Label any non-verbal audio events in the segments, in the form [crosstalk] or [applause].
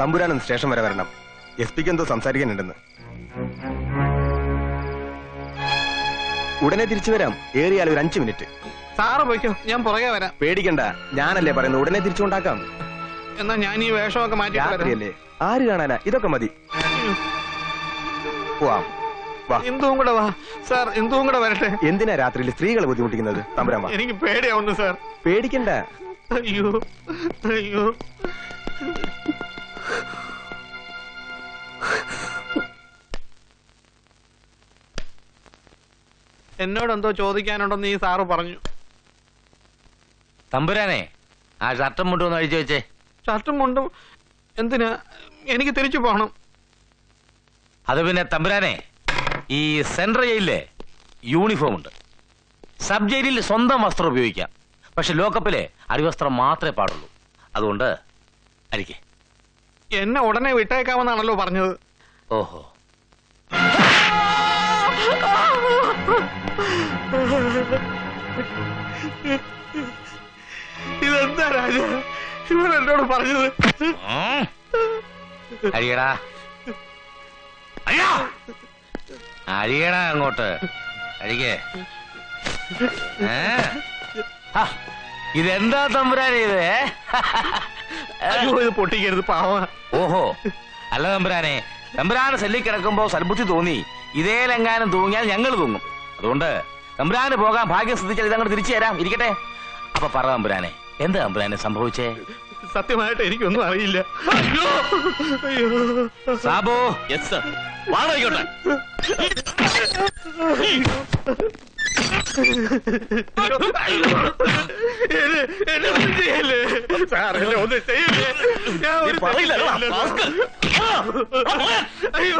തമ്പുരാനൊന്ന് station വരെ വരണം. S പിക്ക് എന്തോ സംസാരിക്കാനുണ്ടെന്ന്. ഉടനെ തിരിച്ചു വരാം. ഏറിയാൽ ഒരു അഞ്ചു മിനിറ്റ്. സാറ് പോയിക്കോ ഞാൻ പുറകെ വരാം. പേടിക്കണ്ട. ഞാനല്ലേ പറയുന്നത് ഉടനെ തിരിച്ചുകൊണ്ടാക്കാം എന്നാ ഞാൻ ഈ വേഷമൊക്കെ മാറ്റി ആര് കാണാനാ? ഇതൊക്കെ മതി. പോവാം. ഇന്ദുവും കൂടെ വാ. സാർ ഇന്ദുവും കൂടെ വരട്ടെ. എന്തിനാ രാത്രിയിൽ സ്ത്രീകളെ ബുദ്ധിമുട്ടിക്കുന്നത്? തമ്പുരാൻ എനിക്ക് പേടിയാവുന്നു സാർ. പേടിക്കണ്ട. അയ്യോ അയ്യോ. എന്നോട് എന്തോ ചോദിക്കാനുണ്ടെന്ന് ഈ സാറ് പറഞ്ഞു. തമ്പുരാനെ ആ ഷർട്ടും മുണ്ടും ഒന്ന് അഴിച്ചു വെച്ചേ. ഷർട്ടും മുണ്ടും എന്തിനാ? എനിക്ക് തിരിച്ചു പോകണം. അത് പിന്നെ തമ്പുരാനെ ഈ സെൻട്രൽ ജയിലിലെ യൂണിഫോം ഉണ്ട്. സബ് ജയിലിൽ സ്വന്തം വസ്ത്രം ഉപയോഗിക്കാം. പക്ഷെ ലോക്കപ്പിലെ അടിവസ്ത്രം മാത്രമേ പാടുള്ളൂ. അതുകൊണ്ട് അരിക്കേ എന്നെ ഉടനെ വിട്ടേക്കാമെന്നാണല്ലോ പറഞ്ഞത്. ഓഹോ. ഇതെന്താ രാജ? ഇവൻ എന്നോട് പറഞ്ഞത്. അരിയടാ. അയ്യോ! അരിയടാ അങ്ങോട്ട്. അരികെ? ഇതെന്താ തമ്പുരാനെ ഇത്? അയ്യോ ഇത് പൊട്ടിക്കരുത് പാവ. ഓഹോ. അല്ല തമ്പുരാനെ തമ്പുരാൻ ശല്യം കിടക്കുമ്പോ സൽബുദ്ധി തോന്നി. ഇതേലെങ്ങാനും തൂങ്ങിയാൽ ഞങ്ങൾ തൂങ്ങും. അതുകൊണ്ട് തമ്പുരാന് പോകാൻ ഭാഗ്യം ശ്രദ്ധിച്ചാൽ ഇതങ്ങോട്ട് തിരിച്ചു തരാം. ഇരിക്കട്ടെ. അപ്പൊ പറ തമ്പുരാനെ എന്താ തമ്പുരാനെ സംഭവിച്ചേ? സത്യമായിട്ട് എനിക്കൊന്നും അറിയില്ല. സാബു. യെസ് സർ ഒന്നും ചെയ്യല്ലേ? ഞാൻ പറയില്ല, അയ്യോ.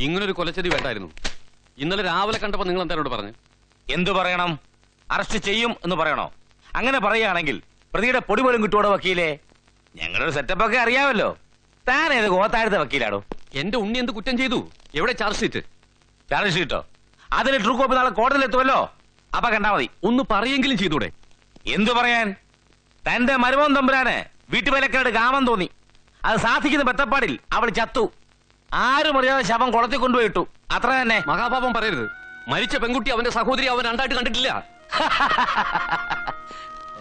ഇങ്ങനൊരു കൊലച്ചതി വേണ്ടായിരുന്നു. ഇന്നലെ രാവിലെ കണ്ടപ്പോ നിങ്ങൾ എന്താ പറഞ്ഞു? എന്തു പറയണം? അറസ്റ്റ് ചെയ്യും എന്ന് പറയണോ? അങ്ങനെ പറയുകയാണെങ്കിൽ പ്രതിയുടെ പൊടി പോലും കിട്ടുവോടോ വക്കീലെ? ഞങ്ങളൊരു സെറ്റപ്പ് ഒക്കെ അറിയാമല്ലോ. താൻ ഏത് ഗോത്താഴത്തെ വക്കീലാണോ എന്റെ ഉണ്ണി എന്ത് കുറ്റം ചെയ്തു? എവിടെ ചാർജ് ഷീറ്റ് ചാർജ് ഷീറ്റോ അതിന് ട്രൂ കോപ്പി നാളെ കോടതിയിൽ എത്തുമല്ലോ. അപ്പൊ കണ്ടാ മതി. ഒന്ന് പറയെങ്കിലും ചെയ്തൂടെ? എന്തു പറയാൻ? തന്റെ മരുമോൻ തമ്പുരാന് വീട്ടുവേലക്കാരുടെ കാമം തോന്നി. അത് സാധിക്കുന്ന ബത്തപ്പാടിൽ അവൾ ചത്തു. ആരും അറിയാതെ ശവം കുളത്തിൽ കൊണ്ടുപോയിട്ടു. അത്ര തന്നെ. മഹാപാപം പറയരുത്. മരിച്ച പെൺകുട്ടി അവന്റെ സഹോദരി അവൻ രണ്ടായിട്ട് കണ്ടിട്ടില്ല.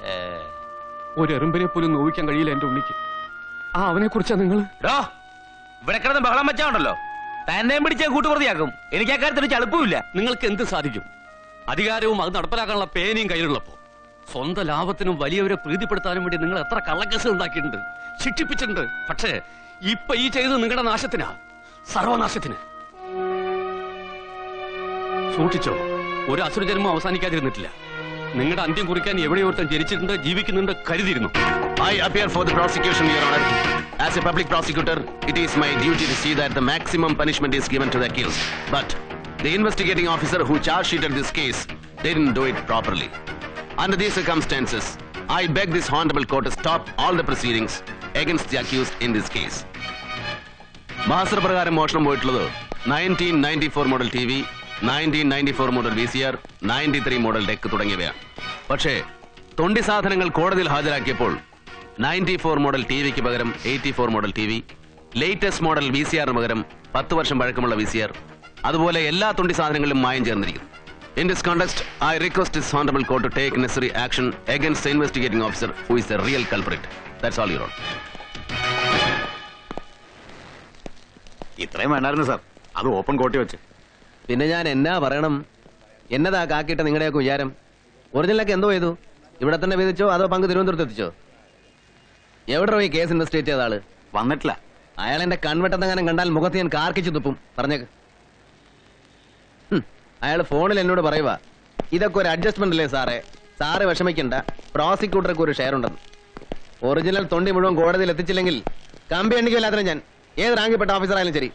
ഏ, [laughs] ഒരു എറുമ്പിനെ പോലും നോവിക്കാൻ കഴിയില്ല എന്റെ ഉണ്ണിക്ക്. ആ അവനെ കുറിച്ചാ നിങ്ങൾ ഡോ, ഇവിടെ കിടന്ന് ബഹളം വെച്ചാണ്ടല്ലോ തന്നെയും പിടിച്ച കൂട്ടുപ്രതിയാക്കും. എനിക്ക് അക്കാര്യത്തിൽ കാര്യത്തിൽ ചളുപ്പമില്ല. നിങ്ങൾക്ക് എന്ത് സാധിക്കും? അധികാരവും അത് നടപ്പിലാക്കാനുള്ള പേനയും കയ്യിലുള്ളപ്പോ. സ്വന്തം ലാഭത്തിനും വലിയവരെ പ്രീതിപ്പെടുത്താനും വേണ്ടി നിങ്ങൾ എത്ര കള്ളക്കേസ് ഉണ്ടാക്കിയിട്ടുണ്ട്. ശിക്ഷിപ്പിച്ചിട്ടുണ്ട്. പക്ഷേ ഇപ്പൊ ഈ ചെയ്തത് നിങ്ങളുടെ നാശത്തിനാ? സർവനാശത്തിന്. സൂക്ഷിച്ചോ. ഒരു അസുരജന്മം അവസാനിക്കാതിരുന്നിട്ടില്ല നിങ്ങളുടെ അന്ത്യം കുറിക്കാൻ എവിടെയോർത്തം ജനിച്ചിട്ടുണ്ട് ജീവിക്കുന്നുണ്ട് കരുതിയിരുന്നു I appear for the prosecution, Your Honor. As a public prosecutor, it is my duty to see that the maximum punishment is given to the accused. But the investigating officer who charge sheeted this case didn't do it properly. Under these circumstances, I beg this honorable court to stop all the proceedings against the accused in this case. Master പ്രകാരം മോഷണം പോയിട്ടുള്ളത് nineteen ninety four model T V nineteen ninety four model V C R ninety three model deck തുടങ്ങിയവയാണ് പക്ഷേ തൊണ്ടി സാധനങ്ങൾ കോടതിയിൽ ഹാജരാക്കിയപ്പോൾ ninety four model T വിക്ക് പകരം eighty four model T V latest model V C ആറിന് പകരം പത്ത് വർഷം പഴക്കമുള്ള വി സി ആർ അതുപോലെ എല്ലാ തൊണ്ടി സാധനങ്ങളിലും മായം ചേർന്നിരിക്കുന്നു. In this context I request this honourable court to take necessary action against investigating officer who is a real culprit that's all your honour ഇത്രയും വേണ്ടായിരുന്നു സാർ അത് ഓപ്പൺ കോട്ടി വെച്ച്. പിന്നെ ഞാൻ എന്നാ പറയണം? എന്നതാ കാക്കിയിട്ട് നിങ്ങളുടെയൊക്കെ വിചാരം? ഒറിജിനലൊക്കെ എന്തോ ചെയ്തു? ഇവിടെ തന്നെ വിധിച്ചോ അതോ പങ്ക് തിരുവനന്തപുരത്ത് എത്തിച്ചോ? എവിടെ പോയി കേസ് ഇൻവെസ്റ്റിഗേറ്റ് ചെയ്ത ആൾ? വന്നിട്ടില്ല. അയാൾ എന്റെ കൺവെട്ടത്തെങ്ങാനും കണ്ടാൽ മുഖത്ത് ഞാൻ കാർക്കിച്ചു തുപ്പും. പറഞ്ഞേക്ക് അയാൾ ഫോണിൽ എന്നോട് പറയുക ഇതൊക്കെ ഒരു അഡ്ജസ്റ്റ്മെന്റ് അല്ലേ സാറേ? സാറ് വിഷമിക്കണ്ട. പ്രോസിക്യൂട്ടർക്ക് ഒരു ഷെയർ ഉണ്ടെന്ന്. ഒറിജിനൽ തൊണ്ടി മുഴുവൻ കോടതിയിൽ എത്തിച്ചില്ലെങ്കിൽ കമ്പി എണ്ണിക്കില്ലാത്ത ഞാൻ. ഏത് റാങ്കിൽപ്പെട്ട ഓഫീസറായാലും ശരി.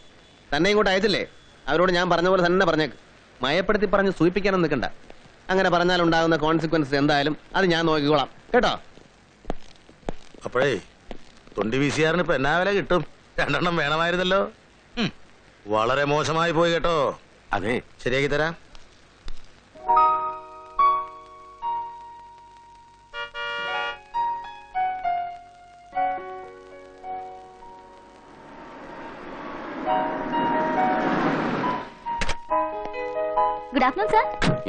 തന്നെ ഇങ്ങോട്ട് അയച്ചില്ലേ? അവരോട് ഞാൻ പറഞ്ഞ പോലെ തന്നെ പറഞ്ഞേക്ക്. മയപ്പെടുത്തി പറഞ്ഞ് സൂചിപ്പിക്കാനും നിൽക്കണ്ട. അങ്ങനെ പറഞ്ഞാൽ ഉണ്ടാകുന്ന കോൺസിക്വൻസ് എന്തായാലും അത് ഞാൻ നോക്കിക്കോളാം. കേട്ടോ? അപ്പോഴേ തൊണ്ടി വീശിയാറിന് ഇപ്പൊ എന്നാ വില കിട്ടും? രണ്ടെണ്ണം വേണമായിരുന്നല്ലോ. വളരെ മോശമായി പോയി കേട്ടോ. അതെ. ശരിയാക്കി തരാം.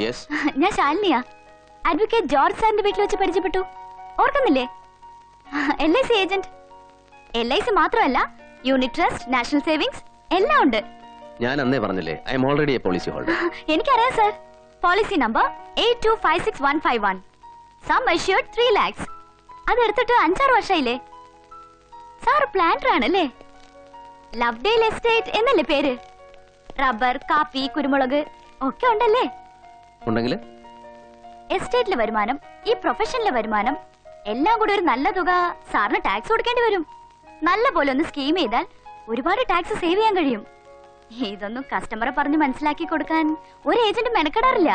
[laughs] ഞാൻ ശാലിനിയാ. അഡ്വക്കേറ്റ് ജോർജ് സാറിന്റെ വീട്ടിൽ വെച്ച് പരിചയപ്പെട്ടു. ഓർക്കുന്നില്ലേ? L I C agent L I C മാത്രമല്ല യൂണിറ്റ് ട്രസ്റ്റ് നാഷണൽ സേവിങ്സ് എല്ലാം ഉണ്ട്. ഞാൻ അന്നേ പറഞ്ഞില്ലേ I'm already a policy holder എനിക്കറിയാം sir policy number eight two five six one five one sum assured three lakhs അത് എടുത്തിട്ട് അഞ്ചാറ് വർഷമായില്ലേ? സാർ പ്ലാന്റർ ആണല്ലേ? ലവ് ഡേൽ എസ്റ്റേറ്റ് എന്നല്ലേ പേര്? റബ്ബർ കാപ്പി കുരുമുളക് ഒക്കെ ഉണ്ടല്ലേ? ഉണ്ടെങ്കിൽ? എസ്റ്റേറ്റിലെ വരുമാനം ഈ പ്രൊഫഷനിലെ വരുമാനം എല്ലാം കൂടി ഒരു നല്ല തുക സാറിന് ടാക്സ് കൊടുക്കേണ്ടി വരും. നല്ല പോലെ ഒന്ന് സ്കീം ചെയ്താൽ ഒരുപാട് ടാക്സ് സേവ് ചെയ്യാൻ കഴിയും. ഇതൊന്നും കസ്റ്റമറെ പറഞ്ഞ് മനസ്സിലാക്കി കൊടുക്കാൻ ഒരു ഏജന്റ് മെനക്കെടാറില്ല.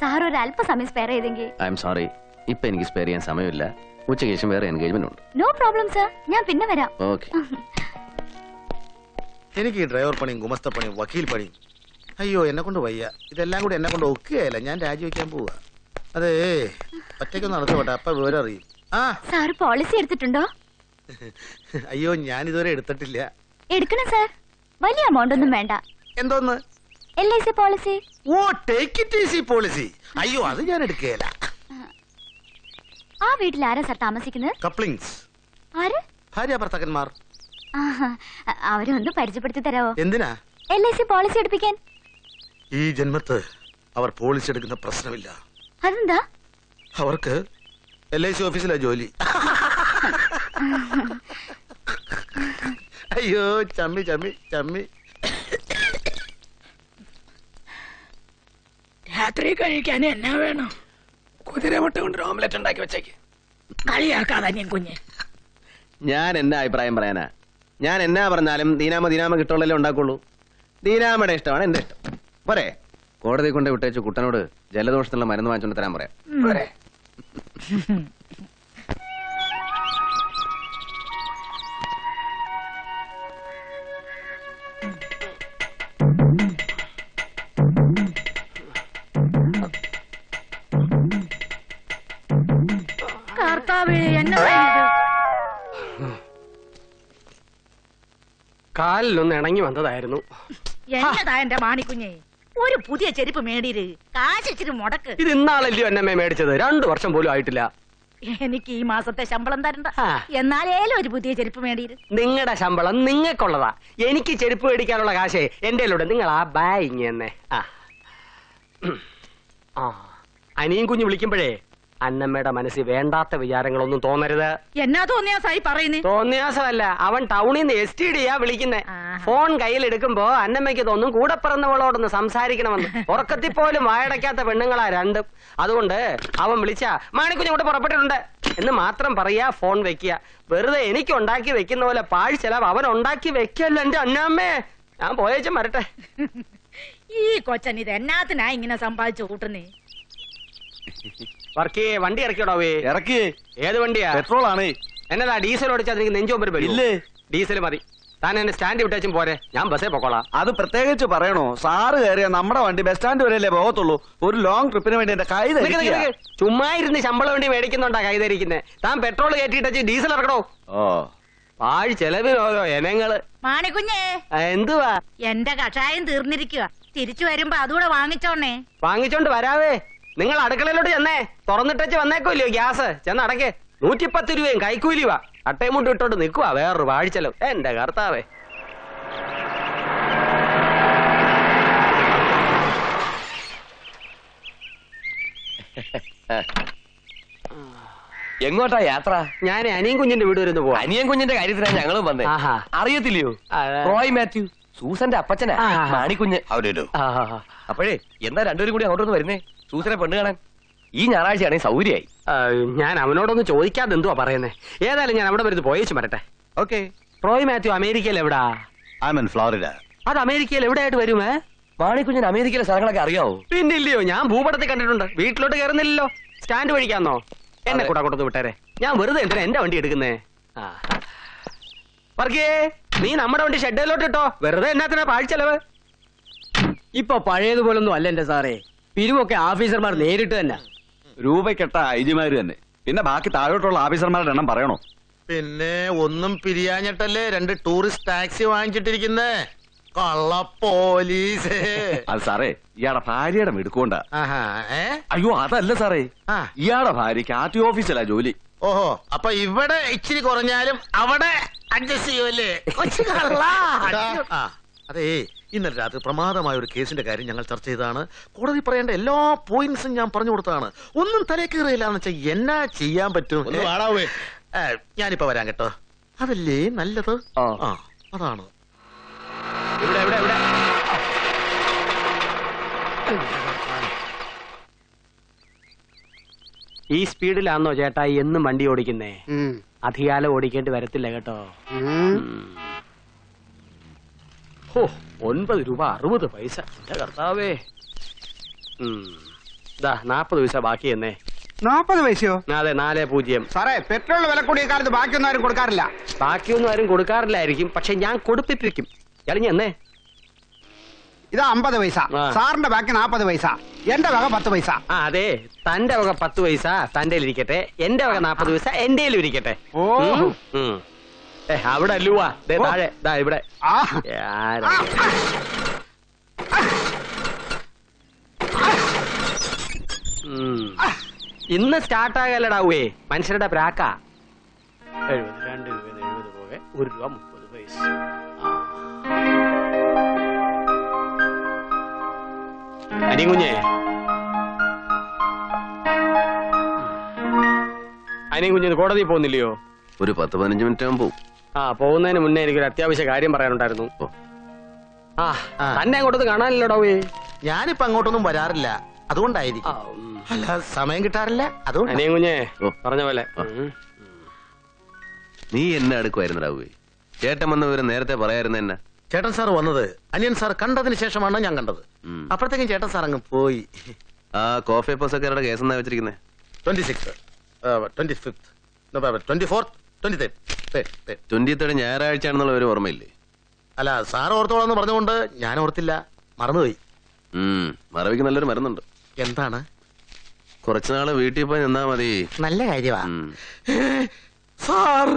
സാർ ഒരു അല്പസമയം സ്പെയർ ചെയ്തെങ്കിൽ. ഐ എം സോറി ഇപ്പൊ എനിക്ക് സ്പെയർ ചെയ്യാൻ സമയമില്ല. ഉച്ചയ്ക്ക് ശേഷം വേറെ എൻഗേജ്മെന്റ് ഉണ്ട്. നോ പ്രോബ്ലം സർ ഞാൻ പിന്നെ വരാം. ഓക്കെ [laughs] എനിക്ക് ഈ ഡ്രൈവർ പണിയും ഗുമസ്ത പണിയും വക്കീൽ പണിയും അയ്യോ എന്നെ കൊണ്ട് വയ്യ. ഇതെല്ലാം കൂടി എന്നെ കൊണ്ട് ഒക്കുകയല്ല. ഞാൻ രാജിവെക്കാൻ പോവാ. അതേ ഒറ്റയ്ക്ക് നടത്തുപോട്ടെ അപ്പൊ വിവരം അറിയും. ആ. സാർ പോളിസി എടുത്തിട്ടുണ്ടോ? അയ്യോ ഞാൻ ഇതുവരെ എടുത്തിട്ടില്ല. എടുക്കണം സാർ. വലിയ എമൗണ്ട് ഒന്നും വേണ്ട. എന്തോന്ന്? L I C policy oh take it easy policy അയ്യോ അത് ഞാൻ എടുക്കുകയല്ല. ആ വീട്ടിൽ ആരാ സാർ താമസിക്കുന്നത്? കപ്ലിങ്സ് ആര്? ഭാര്യ ഭർത്താക്കന്മാർ. അവരൊന്ന് പരിചയപ്പെടുത്തി തരാവോ? എന്തിനാ? എൽ ഐ സി പോളിസി എടുപ്പിക്കാൻ. ഈ ജന്മത്ത് അവർ പോളിച്ചെടുക്കുന്ന പ്രശ്നമില്ല. അതെന്താ? അവർക്ക് എൽ ഐ സി ഓഫീസിലാ ജോലി. അയ്യോ ചമ്മി ചമ്മി ചമ്മി. രാത്രി കഴിക്കാൻ എന്നാ വേണം? കുതിരമുട്ട കൊണ്ട് ഓംലെറ്റ് ഉണ്ടാക്കി വെച്ചേക്ക്. കളിയാക്കാതെ ഞാൻ കുഞ്ഞ്. ഞാൻ എന്നാ അഭിപ്രായം പറയാനാ? ഞാൻ എന്നാ പറഞ്ഞാലും ദീനാമ ദീനാമ കിട്ടുള്ളല്ലേ ഉണ്ടാക്കുള്ളൂ. ദീനാമയുടെ ഇഷ്ടമാണ് എന്റെ ഇഷ്ടം. പോരെ. കോടതി കൊണ്ട് വിട്ടേച്ച് കുട്ടനോട് ജലദോഷത്തിനുള്ള മരുന്ന് വാങ്ങിച്ചോണ്ട് തരാൻ പറയാം. പോരെ. കർത്താവേ ഇത് കാലിലൊന്ന് ഇണങ്ങി വന്നതായിരുന്നു. എന്നതാ എന്റെ മാണിക്കുഞ്ഞെ. ഒരു പുതിയ ചെരുപ്പ് മേടിര് കാശിച്ചിരി മുടക്ക്. ഇത് ഇന്നാളല്ലയോ എന്നെ മേടിച്ചത്? രണ്ടു വർഷം പോലും ആയിട്ടില്ല. എനിക്ക് ഈ മാസത്തെ ശമ്പളം തരണ്ട. ആ. എന്നാലേലും ഒരു പുതിയ ചെരുപ്പ് മേടിര് നിങ്ങളുടെ ശമ്പളം നിങ്ങൾക്കുള്ളതാ. എനിക്ക് ചെരുപ്പ് മേടിക്കാനുള്ള കാശേ എന്റെ നിങ്ങൾ ആ ബാ ഇങ്ങനെ ആ. ഉം. ആ. അനിയും കുഞ്ഞു വിളിക്കുമ്പോഴേ അന്നമ്മയുടെ മനസ്സിൽ വേണ്ടാത്ത വിചാരങ്ങളൊന്നും തോന്നരുത്. എന്നാ തോന്നിയാസായി പറയുന്നേ? തോന്നിയാസമല്ല അവൻ ടൗണിൽ നിന്ന് എസ് ടി ഡിയാ വിളിക്കുന്നേ. ഫോൺ കയ്യിൽ എടുക്കുമ്പോ അന്നമ്മയ്ക്ക് തോന്നും കൂടെ പിറന്നവളോടൊന്ന് സംസാരിക്കണമെന്ന്. [laughs] ഉറക്കത്തിൽ പോലും വായടയ്ക്കാത്ത പെണ്ണുങ്ങളാ രണ്ടും. അതുകൊണ്ട് അവൻ വിളിച്ച മാണിക്കുഞ്ഞ് കൂടെ പുറപ്പെട്ടിട്ടുണ്ട്. എന്ന് മാത്രം പറയാ ഫോൺ വെക്കുക. വെറുതെ എനിക്ക് ഉണ്ടാക്കി വെക്കുന്ന പോലെ പാഴ് ചെലവ് അവൻ ഉണ്ടാക്കി വെക്കല്ല എന്റെ അന്നമ്മേ. ഞാൻ പോയേച്ചും മരട്ടെ. [laughs] ഈ കൊച്ചൻ ഇത് എന്നാത്തിനാ ഇങ്ങനെ സമ്പാദിച്ചു കൂട്ടുന്നേ? [laughs] വർക്കേ വണ്ടി ഇറക്കിയോടാവേ ഇറക്കി. ഏത് വണ്ടിയാ? പെട്രോൾ ആണ് എന്നതാ ഡീസൽ ഓടിച്ചാൽ നിനക്ക് നെഞ്ചോമ്പര് ഇല്ലേ? ഡീസൽ മതി. താൻ എന്നെ സ്റ്റാൻഡ് വിട്ടേച്ചും പോരെ. ഞാൻ ബസ്സേ പൊക്കോളാം. അത് പ്രത്യേകിച്ച് പറയണോ? സാറ് കയറിയ നമ്മുടെ വണ്ടി ബസ് സ്റ്റാൻഡ് വരെയല്ലേ പോകത്തുള്ളൂ. ഒരു ലോങ് ട്രിപ്പിന് വേണ്ടി എന്റെ കൈ നിക്ക് നിക്ക് ധരിക്കുക. നിക്ക്. ചുമ്മാ ഇരുന്ന് ശമ്പളം വേണ്ടി മേടിക്കുന്നുണ്ടാ കൈതരിക്കുന്നേ താൻ പെട്രോൾ കയറ്റിയിട്ട് ഡീസൽ ഇറക്കണോ ഓ. പാഴ് ചെലവിന് ഓരോ ഇനങ്ങൾ. മാണിക്കുഞ്ഞേ. ആ, എന്തുവാ? എന്റെ കഷായം തീർന്നിരിക്കുക തിരിച്ചു വരുമ്പോ അതുകൂടെ വാങ്ങിച്ചോണേ വാങ്ങിച്ചോണ്ട് വരാവേ. നിങ്ങൾ അടുക്കളയിലോട്ട് ചെന്നേ. തുറന്നിട്ടച്ച് വന്നേക്കൂല്ലോ ഗ്യാസ്. ചെന്ന് അടക്കേ. നൂറ്റിപ്പത്ത് രൂപയും കൈക്കൂലിവാ അട്ടയും മുട്ടും ഇട്ടോണ്ട് നിൽക്കുക വേറൊരു വാഴിച്ചെലവ് എന്റെ കർത്താവേ. എങ്ങോട്ടാ യാത്ര? ഞാൻ അനിയൻ കുഞ്ഞിന്റെ വീട് വരുന്നു പോവാ. അനിയൻ കുഞ്ഞിന്റെ കാര്യത്തിനാണ് ഞങ്ങളും വന്നേ. ആഹാ. അറിയത്തില്ലയോ? റോയ് മാത്യു സൂസന്റെ അപ്പച്ചനാ. മാണിക്കുഞ്ഞ്. ആ, അപ്പോഴേ എന്താ രണ്ടുപേരും കൂടി അങ്ങോട്ടൊന്ന് വരുന്നേ? സൂസനെ പെണ്ണ് കാണാൻ. ഈ ഞായറാഴ്ചയാണെങ്കിൽ സൗകര്യമായി. ഞാൻ അവനോടൊന്ന് ചോദിക്കാതെ എന്തുവാ പറയുന്നേ? ഏതായാലും ഞാൻ അവിടെ വരുന്നത് പോയേച്ചു വരട്ടെ ഓക്കെ. റോയ് മാത്യു അമേരിക്കയിൽ എവിടാ? ഐ മീൻ ഫ്ലോറിഡ അത് അമേരിക്കയിൽ എവിടെയായിട്ട് വരുമേ മാണിക്കുഞ്ഞിന് അമേരിക്കയിലെ സ്ഥലങ്ങളൊക്കെ അറിയാവോ? പിന്നെ ഇല്ലയോ ഞാൻ ഭൂപടത്തിൽ കണ്ടിട്ടുണ്ട്. വീട്ടിലോട്ട് കയറുന്നില്ലല്ലോ സ്റ്റാൻഡ് വഴിക്കാന്നോ എന്നെ. കൂടെ കൊടുത്ത് വിട്ടേരെ. ഞാൻ വെറുതെ എന്തിനാ എന്റെ വണ്ടി എടുക്കുന്നേ? ആ. വർഗീയേ നീ നമ്മുടെ വണ്ടി ഷെഡിലോട്ട് ഇട്ടോ. വെറുതെ എന്നാത്തിനാ പാഴ്ചെലവ് ഇപ്പൊ പഴയതുപോലൊന്നും അല്ല എന്റെ സാറേ. പിരിവൊക്കെ ഓഫീസർമാർ നേരിട്ട് തന്നെ. രൂപക്കെട്ട ഐജിമാർ തന്നെ. പിന്നെ ബാക്കി താഴോട്ടുള്ള ഓഫീസർമാരുടെ എണ്ണം പറയണോ? പിന്നെ ഒന്നും പിരിയാഞ്ഞിട്ടല്ലേ രണ്ട് ടൂറിസ്റ്റ് ടാക്സി വാങ്ങിച്ചിട്ടിരിക്കുന്നേ? കള്ള പോലീസ്. അത് സാറേ ഇയാടെ ഭാര്യയുടെ മിടുക്കൊണ്ട ആഹാ അയ്യോ അതല്ല സാറേ. ആ. ഇയാടെ ഭാര്യക്ക് ആർ ടി ഓഫീസിലാ ജോലി. ഓഹോ അപ്പൊ ഇവിടെ ഇച്ചിരി കുറഞ്ഞാലും അവിടെ അഡ്ജസ്റ്റ് ചെയ്യുമല്ലേ കൊച്ചു കള്ള. അതേ ഇന്നലെ രാത്രി പ്രമാദമായ ഒരു കേസിന്റെ കാര്യം ഞങ്ങൾ ചർച്ച ചെയ്തതാണ്. കോടതി പറയേണ്ട എല്ലാ പോയിന്റ്സും ഞാൻ പറഞ്ഞു കൊടുത്തതാണ്. ഒന്നും തലേ എന്ന് വെച്ചാൽ എന്നാ ചെയ്യാൻ പറ്റും. ഏ, ഞാനിപ്പോ വരാൻ കേട്ടോ. അതല്ലേ നല്ലത്? ആ. ആ അതാണ്. ഇവിടെ ഇവിടെ ഇവിടെ ഈ സ്പീഡിലാണോ ചേട്ടാ എന്നും വണ്ടി ഓടിക്കുന്നേ? അധികാലം ഓടിക്കേണ്ടി വരത്തില്ല കേട്ടോ. ഓ ഒൻപത് രൂപ അറുപത് പൈസ. എന്റെ കർത്താവേ. ദാ നാപ്പത് പൈസ ബാക്കി എന്നേ. നാപ്പത് പൈസയോ? അതെ നാലേ പൂജ്യം. സാറേ പെട്രോൾ വില കൂടിയ കാലത്ത് ബാക്കിയൊന്നും ആരും കൊടുക്കാറില്ല. ബാക്കിയൊന്നും ആരും കൊടുക്കാറില്ലായിരിക്കും പക്ഷെ ഞാൻ കൊടുപ്പിപ്പിക്കും ഇറങ്ങി എന്നേ? ഇതാ അമ്പത് പൈസ. സാറിന്റെ ബാക്കി നാപ്പത് പൈസ. എന്റെ വക പത്ത് പൈസ. ആ അതെ. തന്റെ വക പത്ത് പൈസ തന്റെ ഇരിക്കട്ടെ എന്റെ വക നാപ്പത് പൈസ എന്റെ ഇരിക്കട്ടെ ഓ. അവിടെ അല്ലുവാ. ദേ താഴെ. ദാ ഇവിടെ? ഇന്ന് സ്റ്റാർട്ട് ആകല്ലടാവേ മനുഷ്യരുടെ പ്രാക്ക. എഴുപത് രണ്ട് രൂപ എഴുപത് പോകെ ഒരു രൂപ മുപ്പത് പൈസ. അനികുഞ്ഞേ. അനികുഞ്ഞ് കോടതി പോകുന്നില്ലയോ? ഒരു പത്ത് പതിനഞ്ച് മിനിറ്റ് ആകുമ്പോൾ ആ പോകുന്നതിന് മുന്നേ എനിക്കൊരു അത്യാവശ്യ കാര്യം പറയാനുണ്ടായിരുന്നു. ആ ആ. തന്നെ അങ്ങോട്ടൊന്ന് കാണാനില്ലടോവേ ഞാനിപ്പോ അങ്ങോട്ടൊന്നും വരാറില്ല. അതുകൊണ്ടായിരിക്കും. അല്ല സമയം കിട്ടാറില്ല. അതുകൊണ്ട്. അനിയൻ കുഞ്ഞേ ഓ. പറഞ്ഞ പോലെ. ഉം. നീ എന്നെ അടുക്കുമായിരുന്നു രാവുവേ ചേട്ടൻ വന്ന വിവരം നേരത്തെ പറയായിരുന്നു എന്നെ? ചേട്ടൻ സാർ വന്നത്. അനിയൻ സാർ കണ്ടതിന് ശേഷമാണ് ഞാൻ കണ്ടത്. ഉം. അപ്പോഴത്തേക്കും ചേട്ടൻ സാർ അങ്ങ് പോയി. ആ കോഫി പസക്കാരുടെ കേസ് എന്നാ വെച്ചിരിക്കുന്നത് twenty six. Twenty fifth twenty fourth twenty third. Twenty third ഞായറാഴ്ച ആണെന്നുള്ള ഒരു ഓർമ്മയില്ലേ? അല്ല സാർ ഓർത്തോളാന്ന് പറഞ്ഞുകൊണ്ട് ഞാൻ ഓർത്തില്ല. മറന്നുപോയി. മറവിക്ക് നല്ലൊരു മരുന്നുണ്ട്. എന്താണ്? കുറച്ചുനാൾ വീട്ടിൽ പോയി നിന്നാ മതി. നല്ല കാര്യമാ. സാർ!